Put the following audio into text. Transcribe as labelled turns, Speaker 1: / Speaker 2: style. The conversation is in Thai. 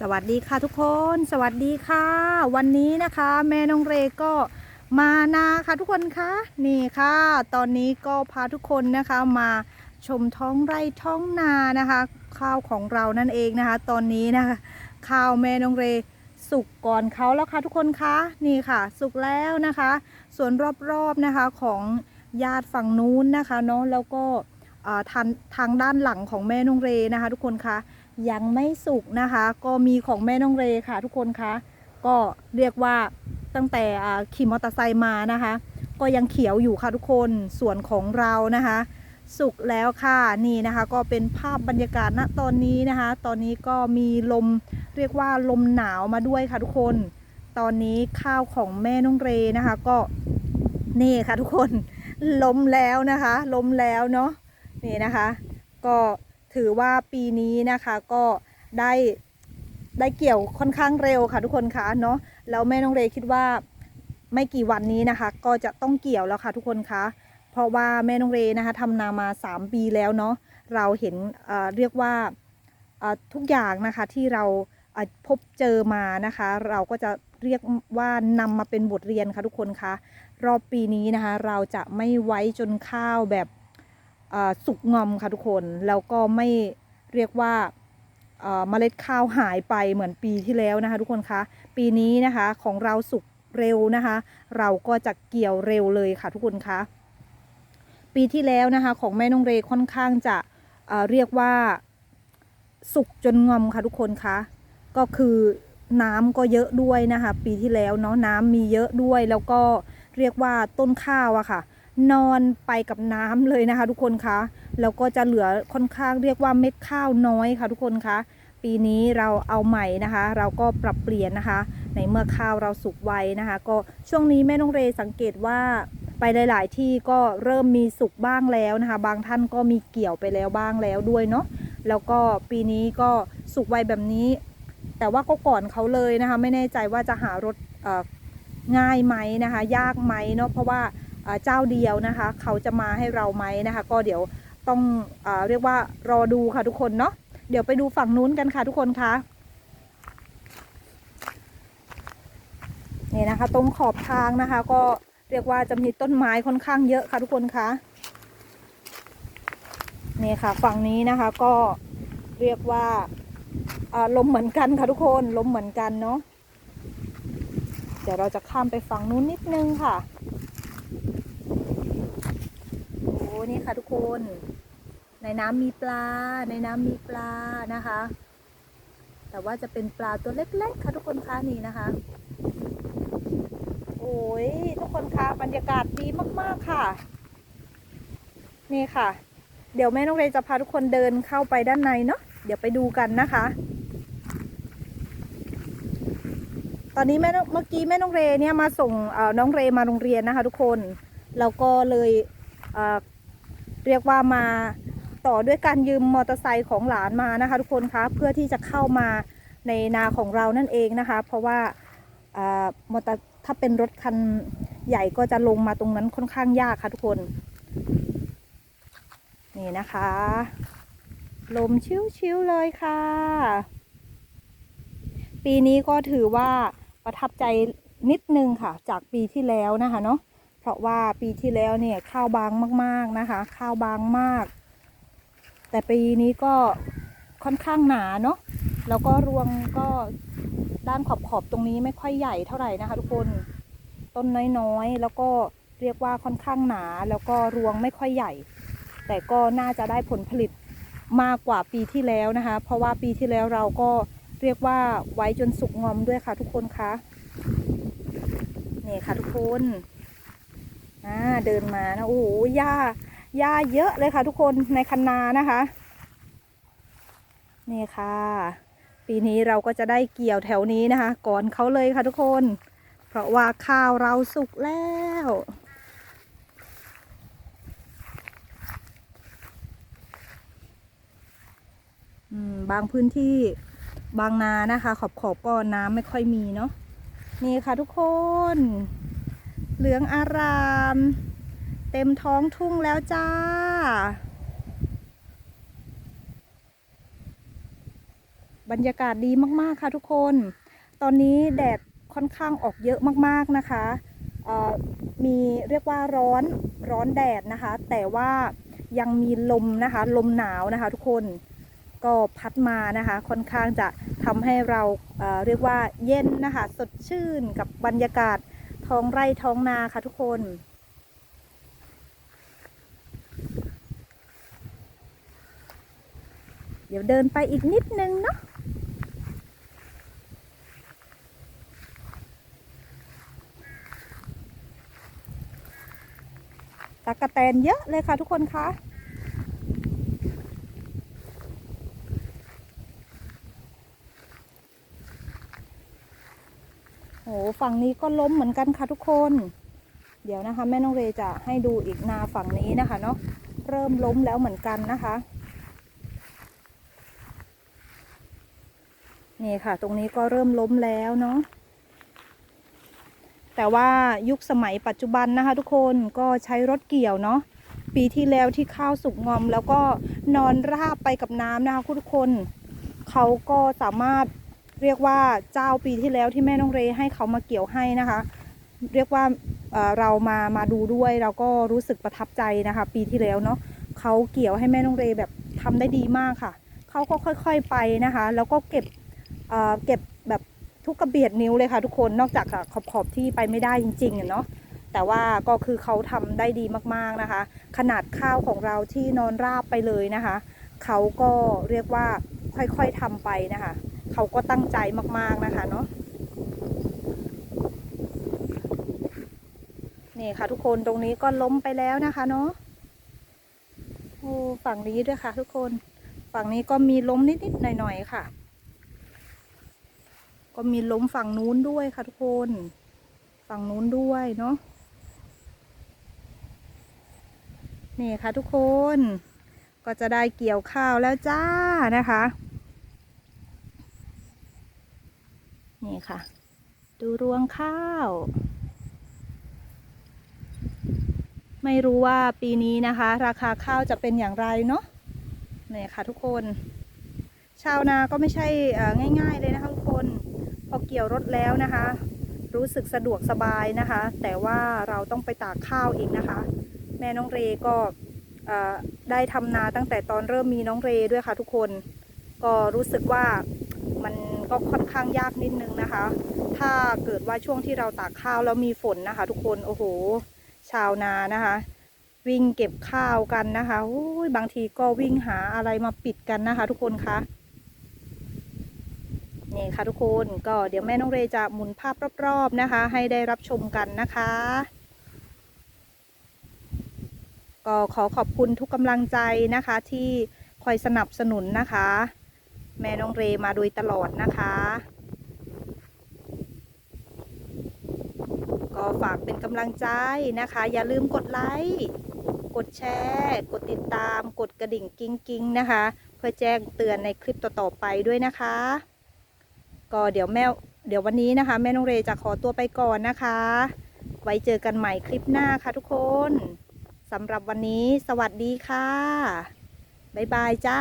Speaker 1: สวัสดีค่ะทุกคน สวัสดีค่ะ วันนี้นะคะ แม่น้องเรก็มานาค่ะทุกคนคะนี่ค่ะ ตอนนี้ก็พาทุกคนนะคะมาชมท้องไร่ท้องนานะคะ ข้าวของเรานั่นเองนะคะ ตอนนี้นะคะ ข้าวแม่น้องเรสุกก่อนเขาแล้วค่ะทุกคนคะนี่ค่ะ สุกแล้วนะคะ ส่วนรอบๆนะคะของญาติฝั่งนู้นนะคะเนาะแล้วก็ทางทางด้านหลังของแม่นงเรนะคะ ทุกคนคะ ยังไม่สุกนะคะ ก็มีของแม่น้องเรค่ะทุกคนคะก็เรียกว่าตั้งแต่ขี่มอเตอร์ไซค์มานะคะ ก็ยังเขียวอยู่ค่ะทุกคนส่วนของเรานะคะ สุกแล้วค่ะนี่นะคะ ก็เป็นภาพบรรยากาศณตอนนี้นะคะ ตอนนี้ก็มีลมเรียกว่าลมหนาวมาด้วยค่ะทุกคน ตอนนี้ข้าวของแม่น้องเรนะคะ ก็นี่ค่ะทุกคนล้มแล้วนะคะล้มแล้วเนาะนี่นะคะ ก็ ถือว่าปีนี้นะคะก็ได้ได้เกี่ยวค่อนข้างเร็วค่ะทุกคนคะเนาะแล้วแม่น้องเรคิดว่าไม่กี่วันนี้นะคะ ก็จะต้องเกี่ยวแล้วค่ะทุกคนคะเพราะว่าแม่น้องเรนะคะทำนามา 3 ปีแล้วเนาะเราเห็นเเรียกว่าทุกอย่างนะคะที่เราเพบเจอมานะคะ เราก็จะเรียกว่านำมาเป็นบทเรียนค่ะทุกคนคะรอบปีนี้นะคะ เราจะไม่ไว้จนข้าวแบบ สุกงอมค่ะทุกคนแล้วก็ไม่เรียกว่าเอ่อเมล็ดข้าวหายไปเหมือนปีที่แล้วนะคะ ทุกคนคะปีนี้นะคะของเราสุกเร็วนะคะ เราก็จะเกี่ยวเร็วเลยค่ะทุกคนคะปีที่แล้วนะคะ ของแม่นงเรค่อนข้างจะเเรียกว่าสุกจนงอมค่ะทุกคนคะก็คือน้ำก็เยอะด้วยนะคะ ปีที่แล้วเนาะน้ำมีเยอะด้วยแล้วก็เรียกว่าต้นข้าวอะค่ะ นอนไปกับน้ำเลยนะคะ ทุกคนคะแล้วก็จะเหลือค่อนข้างเรียกว่าเม็ดข้าวน้อยค่ะทุกคนคะปีนี้เราเอาใหม่นะคะ เราก็ปรับเปลี่ยนนะคะ ในเมื่อข้าวเราสุกไวนะคะ ก็ช่วงนี้แม่น้องเรสังเกตว่าไปหลาย ๆ ที่ก็เริ่มมีสุกบ้างแล้วนะคะ บางท่านก็มีเกี่ยวไปแล้วบ้างแล้วด้วยเนาะแล้วก็ปีนี้ก็สุกไวแบบนี้ แต่ว่าก็ก่อนเขาเลยนะคะ ไม่แน่ใจว่าจะหารถง่ายไหมนะคะ ยากไหมเนาะเพราะว่า เจ้าเดียวนะคะ เขาจะมาให้เราไหมนะคะ ก็เดี๋ยวต้องอเรียกว่ารอดูค่ะทุกคนเนาะเดี๋ยวไปดูฝั่งนู้นกันค่ะทุกคนคะนี่นะคะ ตรงขอบทางนะคะ ก็เรียกว่าจะมีต้นไม้ค่อนข้างเยอะค่ะทุกคนคะนี่ค่ะ ฝั่งนี้นะคะก็เรียกว่าอ่าลมเหมือนกันค่ะทุกคนลมเหมือนกันเนาะเดี๋ยวเราจะข้ามไปฝั่งนู้นนิดนึงค่ะ โอ้นี่ค่ะทุกคน ในน้ำมีปลา ในน้ำมีปลานะคะ แต่ว่าจะเป็นปลาตัวเล็กๆค่ะทุกคนคะนี่นะคะ โอ้ยทุกคนคะบรรยากาศดีมากๆค่ะ นี่ค่ะ เดี๋ยวแม่น้องเรย์จะพาทุกคนเดินเข้าไปด้านในเนาะเดี๋ยวไปดูกันนะคะ ตอนนี้แม่เมื่อกี้แม่น้องเรย์เนี่ยมาส่งน้องเรย์มาโรงเรียนนะคะ ทุกคนแล้วก็เลยเเรียกว่ามาต่อด้วยการยืมมอเตอร์ไซค์ของหลานมานะคะ ทุกคนคะเพื่อที่จะเข้ามาในนาของเรานั่นเองนะคะ เพราะว่ามอเตอร์ถ้าเป็นรถคันใหญ่ก็จะลงมาตรงนั้นค่อนข้างยากค่ะทุกคน นี่นะคะ ลมชิวๆเลยค่ะ ปีนี้ก็ถือว่า ประทับใจนิดนึงค่ะ จากปีที่แล้วนะคะเนาะเพราะว่าปีที่แล้วเนี่ยข้าวบางมากๆนะคะ ข้าวบางมาก แต่ปีนี้ก็ค่อนข้างหนาเนาะแล้วก็รวงก็ด้านขอบๆตรงนี้ไม่ค่อยใหญ่เท่าไหร่นะคะ ทุกคนต้นน้อยๆ แล้วก็เรียกว่าค่อนข้างหนาแล้วก็รวงไม่ค่อยใหญ่ แต่ก็น่าจะได้ผลผลิตมากกว่าปีที่แล้วนะคะ เพราะว่าปีที่แล้วเราก็ เรียกว่าไว้จนสุกงอมด้วยค่ะทุกคนคะนี่ค่ะทุกคนอ่าเดินมานะโอ้โหหญ้าหญ้าเยอะเลยค่ะ ทุกคนในคันนานะคะ นี่ค่ะ ปีนี้เราก็จะได้เกี่ยวแถวนี้นะคะ ก่อนเขาเลยค่ะทุกคน เพราะว่าข้าวเราสุกแล้วบางพื้นที่ บางนานะคะ ขอบขอบก็น้ำไม่ค่อยมีเนาะนี่ค่ะทุกคน เหลืองอาราม เต็มท้องทุ่งแล้วจ้า บรรยากาศดีมากๆค่ะทุกคน ตอนนี้แดดค่อนข้างออกเยอะมากๆนะคะมีเรียกว่าร้อนร้อนแดดนะคะ แต่ว่ายังมีลมนะคะ ลมหนาวนะคะทุกคน ก็พัดมานะคะ ค่อนข้างจะทำให้เราเเรียกว่าเย็นนะคะ สดชื่นกับบรรยากาศท้องไร่ท้องนาค่ะทุกคนเดี๋ยวเดินไปอีกนิดนึงเนาะตากกะแตนเยอะเลยค่ะทุกคนคะ ฝั่งนี้ก็ล้มเหมือนกันค่ะทุกคน เดี๋ยวนะคะ แม่น้องเรจะให้ดูอีกนาฝั่งนี้นะคะเนาะเริ่มล้มแล้วเหมือนกันนะคะ นี่ค่ะ ตรงนี้ก็เริ่มล้มแล้วเนาะแต่ว่ายุคสมัยปัจจุบันนะคะ ทุกคนก็ใช้รถเกี่ยวเนาะปีที่แล้วที่ข้าวสุกงอม แล้วก็นอนราบไปกับน้ำนะคะทุกคน เขาก็สามารถ เรียกว่าเจ้าปีที่แล้วที่แม่น้องเรให้เขามาเกี่ยวให้นะคะ เรียกว่าเรามามาดูด้วยเราก็รู้สึกประทับใจนะคะ ปีที่แล้วเนาะเขาเกี่ยวให้แม่น้องเรแบบทำได้ดีมากค่ะเขาก็ค่อยๆไปนะคะ แล้วก็เก็บเเก็บแบบทุกกระเบียดนิ้วเลยค่ะทุกคนนอกจากขอบขอบที่ไปไม่ได้จริงๆเนาะแต่ว่าก็คือเขาทำได้ดีมากๆนะคะ ขนาดข้าวของเราที่นอนราบไปเลยนะคะเขาก็เรียกว่าค่อยๆทำไปนะคะ เขาก็ตั้งใจมาก ๆนะคะเนาะนี่ค่ะ ทุกคนตรงนี้ก็ล้มไปแล้วนะคะเนาะโอ้ฝั่งนี้ด้วยค่ะ ทุกคนฝั่งนี้ก็มีล้มนิดๆหน่อยๆค่ะ ก็มีล้มฝั่งนู้นด้วยค่ะ ทุกคนฝั่งนู้นด้วยเนาะนี่ค่ะทุกคนก็จะได้เกี่ยวข้าวแล้วจ้านะคะ นี่ค่ะ ดูรวงข้าว ไม่รู้ว่าปีนี้นะคะ ราคาข้าวจะเป็นอย่างไรเนาะนี่ค่ะทุกคน ชาวนาก็ไม่ใช่ง่าย ๆ เลยนะคะทุกคน พอเกี่ยวรถแล้วนะคะ รู้สึกสะดวกสบายนะคะ แต่ว่าเราต้องไปตากข้าวอีกนะคะ แม่น้องเรก็ได้ทำนาตั้งแต่ตอนเริ่มมีน้องเรด้วยค่ะทุกคน ก็รู้สึกว่า ก็ค่อนข้างยากนิดนึงนะคะ ถ้าเกิดว่าช่วงที่เราตากข้าวแล้วมีฝนนะคะ ทุกคนโอ้โห ชาวนานะคะ วิ่งเก็บข้าวกันนะคะโอ้ยบางทีก็วิ่งหาอะไรมาปิดกันนะคะ ทุกคนคะนี่ค่ะทุกคนก็เดี๋ยวแม่น้องเรจะหมุนภาพรอบๆนะคะ ให้ได้รับชมกันนะคะ ก็ขอขอบคุณทุกกำลังใจนะคะที่คอยสนับสนุนนะคะ แม่น้องเรมาโดยตลอดนะคะ ก็ฝากเป็นกำลังใจนะคะ อย่าลืมกดไลค์กดแชร์ กดติดตาม กดกระดิ่งกิ้งกิ้งๆนะคะ เพื่อแจ้งเตือนในคลิปต่อๆไปด้วยนะคะ ก็เดี๋ยวแม่เดี๋ยววันนี้นะคะ แม่น้องเรจะขอตัวไปก่อนนะคะ ไว้เจอกันใหม่คลิปหน้าค่ะทุกคนสำหรับวันนี้สวัสดีค่ะ บ๊ายบายจ้า